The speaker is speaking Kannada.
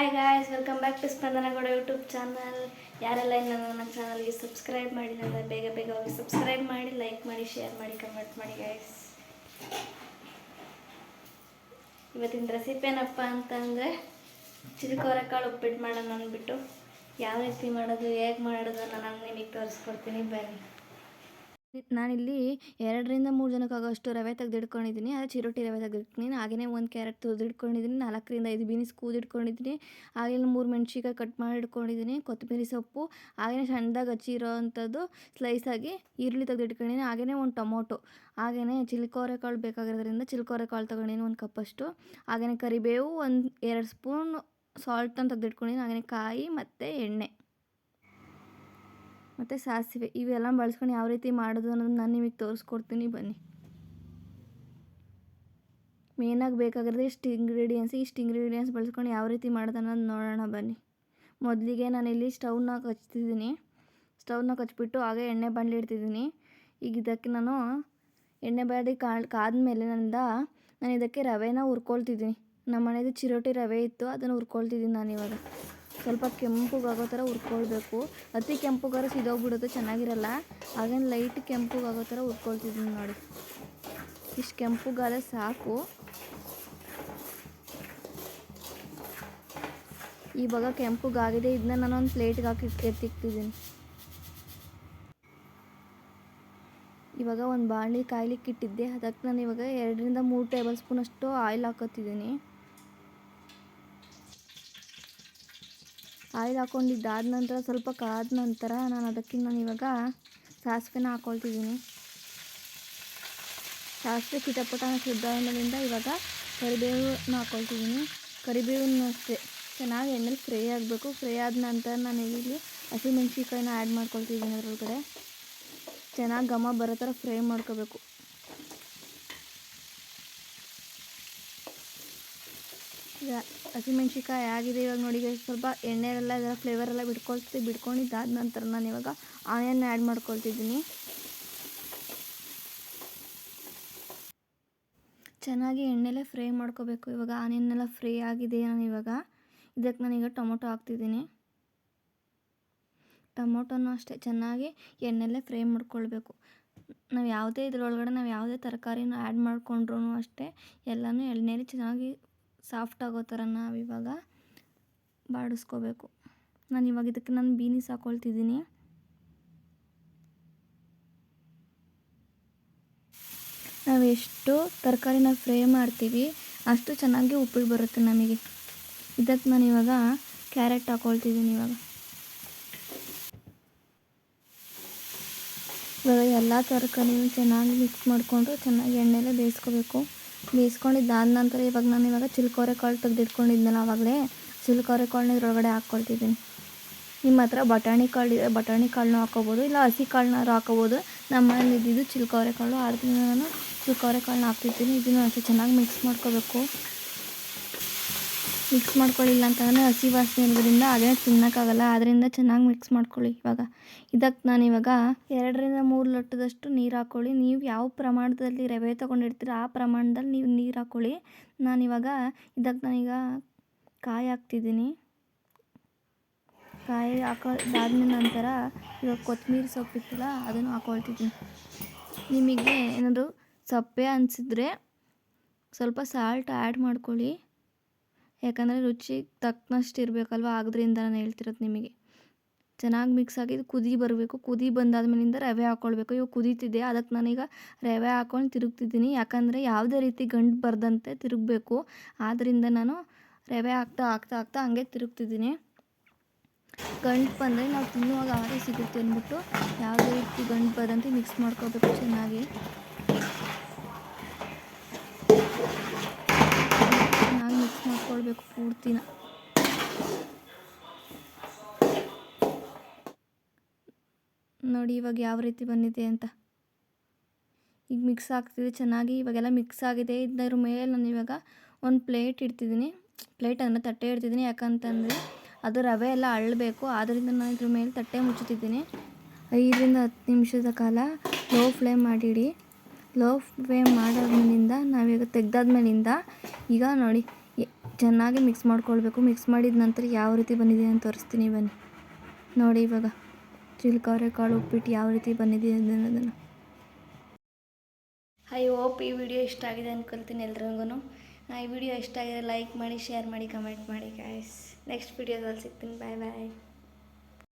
Hi guys welcome back to Spandana Gowda YouTube channel ಯಾರೆಲ್ಲ ಇನ್ನು ನನ್ನ ಚಾನಲ್ಗೆ ಸಬ್ಸ್ಕ್ರೈಬ್ ಮಾಡಿಲ್ಲ ಅಂದರೆ ಬೇಗ ಬೇಗ ಹೋಗಿ ಸಬ್ಸ್ಕ್ರೈಬ್ ಮಾಡಿ ಲೈಕ್ ಮಾಡಿ ಶೇರ್ ಮಾಡಿ ಕಮೆಂಟ್ ಮಾಡಿ ಗಾಯ್ಸ್ ಇವತ್ತಿನ ರೆಸಿಪಿ ಏನಪ್ಪ ಅಂತಂದರೆ ಚಿಲ್ಕೋರೆಕಾಳು ಉಪ್ಪಿಟ್ಟು ಮಾಡೋಣ ಅಂದ್ಬಿಟ್ಟು. ಯಾವ ರೀತಿ ಮಾಡೋದು, ಹೇಗೆ ಮಾಡೋದು ನಾನು ನಿಮಗೆ ತೋರಿಸ್ಕೊಡ್ತೀನಿ, ಬನ್ನಿ. ನಾನಿಲ್ಲಿ ಎರಡರಿಂದ ಮೂರು ಜನಕ್ಕಾಗೋಷ್ಟು ರವೆ ತೆಗೆದಿಟ್ಕೊಂಡಿದ್ದೀನಿ, ಅದೇ ಚಿರೋಟಿ ರವೆ ತೆಗೆದಿಟ್ಕೊಂಡಿದ್ದೀನಿ ಹಾಗೆಯೇ ಒಂದು ಕ್ಯಾರೆಟ್ ತುರಿದಿಟ್ಕೊಂಡಿದ್ದೀನಿ, ನಾಲ್ಕರಿಂದ ಐದು ಬೀನ್ಸ್ ಕೂದಿಟ್ಕೊಂಡಿದ್ದೀನಿ ಹಾಗೆಯೇ ಮೂರು ಮೆಣಸಿಕಾಯಿ ಕಟ್ ಮಾಡಿ ಇಟ್ಕೊಂಡಿದ್ದೀನಿ ಕೊತ್ತಂಬರಿ ಸೊಪ್ಪು ಹಾಗೆಯೇ ಸಣ್ಣದಾಗಿ ಹಚ್ಚಿರೋ ಅಂಥದ್ದು ಸ್ಲೈಸಾಗಿ ಈರುಳ್ಳಿ ತೆಗೆದಿಟ್ಕೊಂಡಿದ್ದೀನಿ ಹಾಗೆಯೇ ಒಂದು ಟೊಮೊಟೊ ಹಾಗೆಯೇ ಚಿಲ್ಕೋರೆ ಕಾಳು ಬೇಕಾಗಿರೋದ್ರಿಂದ ಚಿಲ್ಕೋರೆ ಕಾಳು ತೊಗೊಂಡಿದ್ದೀನಿ ಒಂದು ಕಪ್ಪಷ್ಟು ಹಾಗೆಯೇ ಕರಿಬೇವು ಒಂದು ಎರಡು ಸ್ಪೂನ್ ಸಾಲ್ಟನ್ನು ತೆಗೆದಿಟ್ಕೊಂಡಿದ್ದೀನಿ ಹಾಗೆಯೇ ಕಾಯಿ ಮತ್ತು ಎಣ್ಣೆ. ಮತ್ತು ಸಾಸಿವೆ ಇವೆಲ್ಲ ಬಳಸ್ಕೊಂಡು ಯಾವ ರೀತಿ ಮಾಡೋದು ಅನ್ನೋದು ನಾನು ನಿಮಗೆ ತೋರಿಸ್ಕೊಡ್ತೀನಿ ಬನ್ನಿ. ಮೇನಾಗಿ ಬೇಕಾಗಿರೋದು ಇಷ್ಟು ಇಂಗ್ರೀಡಿಯೆಂಟ್ಸ್ ಇಷ್ಟು ಇಂಗ್ರೀಡಿಯೆಂಟ್ಸ್ ಬಳಸ್ಕೊಂಡು ಯಾವ ರೀತಿ ಮಾಡೋದು ಅನ್ನೋದು ನೋಡೋಣ ಬನ್ನಿ. ಮೊದಲಿಗೆ ನಾನಿಲ್ಲಿ ಸ್ಟವ್ನ ಕಚ್ತಿದ್ದೀನಿ. ಸ್ಟವ್ನ ಕಚ್ಬಿಟ್ಟು ಹಾಗೆ ಎಣ್ಣೆ ಬಾಣಲಿ ಇಡ್ತಿದ್ದೀನಿ. ಈಗ ಇದಕ್ಕೆ ನಾನು ಎಣ್ಣೆ ಬಾಡಿ ಕಾಳ್ ಕಾದ್ಮೇಲೆ ನನ್ನಿಂದ ನಾನು ಇದಕ್ಕೆ ರವೆನ ಹುರ್ಕೊಳ್ತಿದ್ದೀನಿ. ನಮ್ಮ ಮನೇದು ಚಿರೋಟಿ ರವೆ ಇತ್ತು, ಅದನ್ನು ಹುರ್ಕೊಳ್ತಿದ್ದೀನಿ ನಾನು ಇವಾಗ. ಸ್ವಲ್ಪ ಕೆಂಪುಗಾಗೋ ಥರ ಹುರ್ಕೊಳ್ಬೇಕು. ಅತಿ ಕೆಂಪುಗಾರ ಸಿದೋಗ್ಬಿಡುತ್ತೆ, ಚೆನ್ನಾಗಿರಲ್ಲ. ಹಾಗೇನು ಲೈಟ್ ಕೆಂಪುಗಾಗೋ ಥರ ಹುರ್ಕೊಳ್ತಿದ್ದೀನಿ ನೋಡಿ. ಇಷ್ಟು ಕೆಂಪುಗಾದ ಸಾಕು. ಇವಾಗ ಕೆಂಪುಗಾಗಿದೆ ಇದನ್ನ ನಾನು ಒಂದು ಪ್ಲೇಟ್ಗೆ ಹಾಕಿ ಎತ್ತಿಕ್ತಿದ್ದೀನಿ ಇವಾಗ ಒಂದು ಬಾಣಲಿ ಕಾಯ್ಲಿಕ್ಕೆ ಇಟ್ಟಿದ್ದೆ. ಅದಕ್ಕೆ ನಾನು ಇವಾಗ ಎರಡರಿಂದ ಮೂರು ಟೇಬಲ್ ಸ್ಪೂನ್ ಅಷ್ಟು ಆಯಿಲ್ ಹಾಕೋತಿದ್ದೀನಿ ಆಯಿಲ್ ಹಾಕ್ಕೊಂಡಿದ್ದಾದ ನಂತರ ಸ್ವಲ್ಪ ಕಾದ ನಂತರ ನಾನು ಅದಕ್ಕೆ ನಾನು ಇವಾಗ ಸಾಸಿವೆನ ಹಾಕ್ಕೊಳ್ತಿದ್ದೀನಿ ಸಾಸಿವೆ ಕಿಟಪಟನ ಸಿದ್ಧಾದ್ಮೇಲಿಂದ ಇವಾಗ ಕರಿಬೇವನ್ನ ಹಾಕ್ಕೊಳ್ತಿದ್ದೀನಿ ಕರಿಬೇವನ್ನ ಅಷ್ಟೇ ಚೆನ್ನಾಗಿ ಎಣ್ಣೆಲಿ ಫ್ರೈ ಆಗಬೇಕು. ಫ್ರೈ ಆದ ನಂತರ ನಾನು ಇಲ್ಲಿ ಹಸಿಮೆಣ್ಸಿಕಾಯಿನ ಆ್ಯಡ್ ಮಾಡ್ಕೊಳ್ತಿದ್ದೀನಿ ಅದರೊಳಗಡೆ. ಚೆನ್ನಾಗಿ ಘಮ ಬರೋ ಥರ ಫ್ರೈ ಮಾಡ್ಕೋಬೇಕು. ಹಸಿಮೆಣ್ಸಿಕಾಯಿ ಆಗಿದೆ, ಇವಾಗ ನೋಡಿ ಸ್ವಲ್ಪ ಎಣ್ಣೆಲ್ಲ ಇದರ ಫ್ಲೇವರ್ ಎಲ್ಲ ಬಿಟ್ಕೊಳ್ತಿ, ಬಿಟ್ಕೊಂಡಿದ್ದಾದ ನಂತರ ನಾನು ಇವಾಗ ಆನಿಯನ್ ಆ್ಯಡ್ ಮಾಡ್ಕೊಳ್ತಿದ್ದೀನಿ. ಚೆನ್ನಾಗಿ ಎಣ್ಣೆಲೆ ಫ್ರೈ ಮಾಡ್ಕೋಬೇಕು. ಇವಾಗ ಆನಿಯನ್ನೆಲ್ಲ ಫ್ರೈ ಆಗಿದೆ ನಾನು ಇವಾಗ. ಇದಕ್ಕೆ ನಾನೀಗ ಟೊಮೊಟೊ ಹಾಕ್ತಿದ್ದೀನಿ. ಟೊಮೊಟೊನೂ ಅಷ್ಟೇ, ಚೆನ್ನಾಗಿ ಎಣ್ಣೆಲ್ಲೇ ಫ್ರೈ ಮಾಡ್ಕೊಳ್ಬೇಕು. ನಾವು ಯಾವುದೇ ಇದರೊಳಗಡೆ ನಾವು ಯಾವುದೇ ತರಕಾರಿನ ಆ್ಯಡ್ ಮಾಡಿಕೊಂಡ್ರೂ ಅಷ್ಟೇ, ಎಲ್ಲನೂ ಎಣ್ಣೆಲಿ ಚೆನ್ನಾಗಿ ಸಾಫ್ಟ್ ಆಗೋ ಥರ ನಾವು ಇವಾಗ ಬಾಡಿಸ್ಕೋಬೇಕು. ನಾನು ಇವಾಗ ಇದಕ್ಕೆ ನಾನು ಬೀನಿಸ್ ಹಾಕ್ಕೊಳ್ತಿದ್ದೀನಿ ನಾವು ಎಷ್ಟು ತರಕಾರಿನ ಫ್ರೈ ಮಾಡ್ತೀವಿ, ಅಷ್ಟು ಚೆನ್ನಾಗಿ ಉಪ್ಪಿಟ್ಟು ಬರುತ್ತೆ ನಮಗೆ. ಇದಕ್ಕೆ ನಾನು ಇವಾಗ ಕ್ಯಾರೆಟ್ ಹಾಕ್ಕೊಳ್ತಿದ್ದೀನಿ ಇವಾಗ. ಇವಾಗ ಎಲ್ಲ ತರಕಾರಿನೂ ಚೆನ್ನಾಗಿ ಮಿಕ್ಸ್ ಮಾಡಿಕೊಂಡು ಚೆನ್ನಾಗಿ ಎಣ್ಣೆಲೆ ಬೇಯಿಸ್ಕೋಬೇಕು. ಬೇಯಿಸ್ಕೊಂಡಿದ್ದಾದ ನಂತರ ಇವಾಗ ನಾನು ಇವಾಗ ಚಿಲ್ಕೋರೆ ಕಾಳು ತೆಗೆದಿಟ್ಕೊಂಡಿದ್ನಲ್ಲ ಆವಾಗಲೇ ಚಿಲ್ಕೋರೆ ಕಾಳನ್ನ ಇದ್ರೊಳಗಡೆ ಹಾಕ್ಕೊಳ್ತಿದ್ದೀನಿ ನಿಮ್ಮ ಹತ್ರ ಬಟಾಣಿ ಕಾಳು ಇದೆ ಬಟಾಣಿ ಕಾಳನ್ನ ಹಾಕೋಬೋದು, ಇಲ್ಲ ಹಸಿ ಕಾಳನ್ನಾರು ಹಾಕೋಬೋದು. ನಮ್ಮ ಮನೇಲಿ ಇದ್ದಿದ್ದು ಚಿಲ್ಕೋರೆ ಕಾಳು. ಆದ್ದರಿಂದ ನಾನು ಚಿಲ್ಕೋರೆ ಕಾಳನ್ನ ಹಾಕ್ತಿದ್ದೀನಿ ಇದನ್ನು ಅಷ್ಟೇ ಚೆನ್ನಾಗಿ ಮಿಕ್ಸ್ ಮಾಡ್ಕೋಬೇಕು. ಮಿಕ್ಸ್ ಮಾಡ್ಕೊಳ್ಳಿಲ್ಲ ಅಂತಂದರೆ ಹಸಿ ವಾಸನೆ ಇರೋದ್ರಿಂದ ಅದೇ ತಿನ್ನೋಕ್ಕಾಗಲ್ಲ. ಅದರಿಂದ ಚೆನ್ನಾಗಿ ಮಿಕ್ಸ್ ಮಾಡ್ಕೊಳ್ಳಿ ಇವಾಗ. ಇದಕ್ಕೆ ನಾನು ಇವಾಗ ಎರಡರಿಂದ ಮೂರು ಲೋಟದಷ್ಟು ನೀರು ಹಾಕ್ಕೊಳ್ಳಿ ನೀವು ಯಾವ ಪ್ರಮಾಣದಲ್ಲಿ ರವೆ ತೊಗೊಂಡಿರ್ತೀರ ಆ ಪ್ರಮಾಣದಲ್ಲಿ ನೀವು ನೀರು ಹಾಕ್ಕೊಳ್ಳಿ ನಾನಿವಾಗ ಇದಕ್ಕೆ ನಾನೀಗ ಕಾಯಿ ಹಾಕ್ತಿದ್ದೀನಿ. ಕಾಯಿ ಹಾಕೋದಾದ್ಮೇಲೆ ನಂತರ ಇವಾಗ ಕೊತ್ತಂಬರಿ ಸೊಪ್ಪಿತ್ತಲ್ಲ ಅದನ್ನು ಹಾಕೊಳ್ತಿದ್ದೀನಿ. ನಿಮಗೆ ಏನಾದರೂ ಸಪ್ಪೆ ಅನಿಸಿದ್ರೆ ಸ್ವಲ್ಪ ಸಾಲ್ಟ್ ಆ್ಯಡ್ ಮಾಡ್ಕೊಳ್ಳಿ. ಯಾಕಂದರೆ ರುಚಿ ತಕ್ಕನಷ್ಟು ಇರಬೇಕಲ್ವ? ಆಗೋದ್ರಿಂದ ನಾನು ಹೇಳ್ತಿರೋದು ನಿಮಗೆ. ಚೆನ್ನಾಗಿ ಮಿಕ್ಸ್ ಆಗಿ ಕುದಿ ಬರಬೇಕು. ಕುದಿ ಬಂದಾದ್ಮೇಲಿಂದ ರವೆ ಹಾಕ್ಕೊಳ್ಬೇಕು ಇವಾಗ ಕುದೀತಿದೆ. ಅದಕ್ಕೆ ನಾನೀಗ ರವೆ ಹಾಕ್ಕೊಂಡು ತಿರುಗ್ತಿದ್ದೀನಿ. ಯಾಕಂದರೆ ಯಾವುದೇ ರೀತಿ ಗಂಟು ಬರದಂತೆ ತಿರುಗಬೇಕು. ಆದ್ದರಿಂದ ನಾನು ರವೆ ಹಾಕ್ತಾ ಹಾಕ್ತಾ ಹಾಕ್ತಾ ಹಂಗೆ ತಿರುಗ್ತಿದ್ದೀನಿ. ಗಂಟು ಬಂದರೆ ನಾವು ತಿನ್ನುವಾಗ ಆರೇ ಸಿಗುತ್ತೆ ಅಂದ್ಬಿಟ್ಟು ಯಾವುದೇ ರೀತಿ ಗಂಟು ಬರದಂತೆ ಮಿಕ್ಸ್ ಮಾಡ್ಕೋಬೇಕು ಚೆನ್ನಾಗಿ. ಮಾಡ್ಕೊಳ್ಬೇಕು ಪೂರ್ತಿನ. ನೋಡಿ ಇವಾಗ ಯಾವ ರೀತಿ ಬಂದಿದೆ ಅಂತ. ಈಗ ಮಿಕ್ಸ್ ಆಗ್ತಿದೆ, ಚೆನ್ನಾಗಿ ಇವಾಗೆಲ್ಲ ಮಿಕ್ಸ್ ಆಗಿದೆ. ಇದರ ಮೇಲೆ ನಾನು ಇವಾಗ ಒಂದು ಪ್ಲೇಟ್ ಇಡ್ತಿದ್ದೀನಿ. ಪ್ಲೇಟ್ ಅಂದರೆ ತಟ್ಟೆ ಇಡ್ತಿದ್ದೀನಿ, ಯಾಕಂತಂದರೆ ಅದು ರವೆ ಎಲ್ಲ ಅಳ್ಳಬೇಕು ಆದ್ದರಿಂದ ನಾನು ಇದ್ರ ಮೇಲೆ ತಟ್ಟೆ ಮುಚ್ಚುತ್ತಿದ್ದೀನಿ. ಐದರಿಂದ ಹತ್ತು ನಿಮಿಷದ ಕಾಲ ಲೋ ಫ್ಲೇಮ್ ಮಾಡಿಡಿ. ಲೋ ಫ್ಲೇಮ್ ಮಾಡಾದ್ಮೇಲಿಂದ ನಾವೀಗ ತೆಗ್ದಾದ್ಮೇಲಿಂದ ಈಗ ನೋಡಿ. ಚೆನ್ನಾಗಿ ಮಿಕ್ಸ್ ಮಾಡ್ಕೊಳ್ಬೇಕು. ಮಿಕ್ಸ್ ಮಾಡಿದ ನಂತರ ಯಾವ ರೀತಿ ಬಂದಿದೆ ಅಂತ ತೋರಿಸ್ತೀನಿ ಬನ್ನಿ. ನೋಡಿ ಇವಾಗ ಚಿಲ್ಕವರೆ, ಕಾಳು ಉಪ್ಪಿಟ್ಟು ಯಾವ ರೀತಿ ಬಂದಿದೆ ಅನ್ನೋದನ್ನು. ಐ ಹೋಪ್ ಈ ವಿಡಿಯೋ ಇಷ್ಟ ಆಗಿದೆ ಅಂದ್ಕೊಳ್ತೀನಿ ಎಲ್ರಿಗೂ ಈ ವಿಡಿಯೋ ಇಷ್ಟ ಆಗಿದೆ ಲೈಕ್ ಮಾಡಿ ಶೇರ್ ಮಾಡಿ ಕಮೆಂಟ್ ಮಾಡಿ ಗಾಯ್ಸ್ ನೆಕ್ಸ್ಟ್ ವಿಡಿಯೋದಲ್ಲಿ ಸಿಗ್ತೀನಿ. ಬಾಯ್ ಬಾಯ್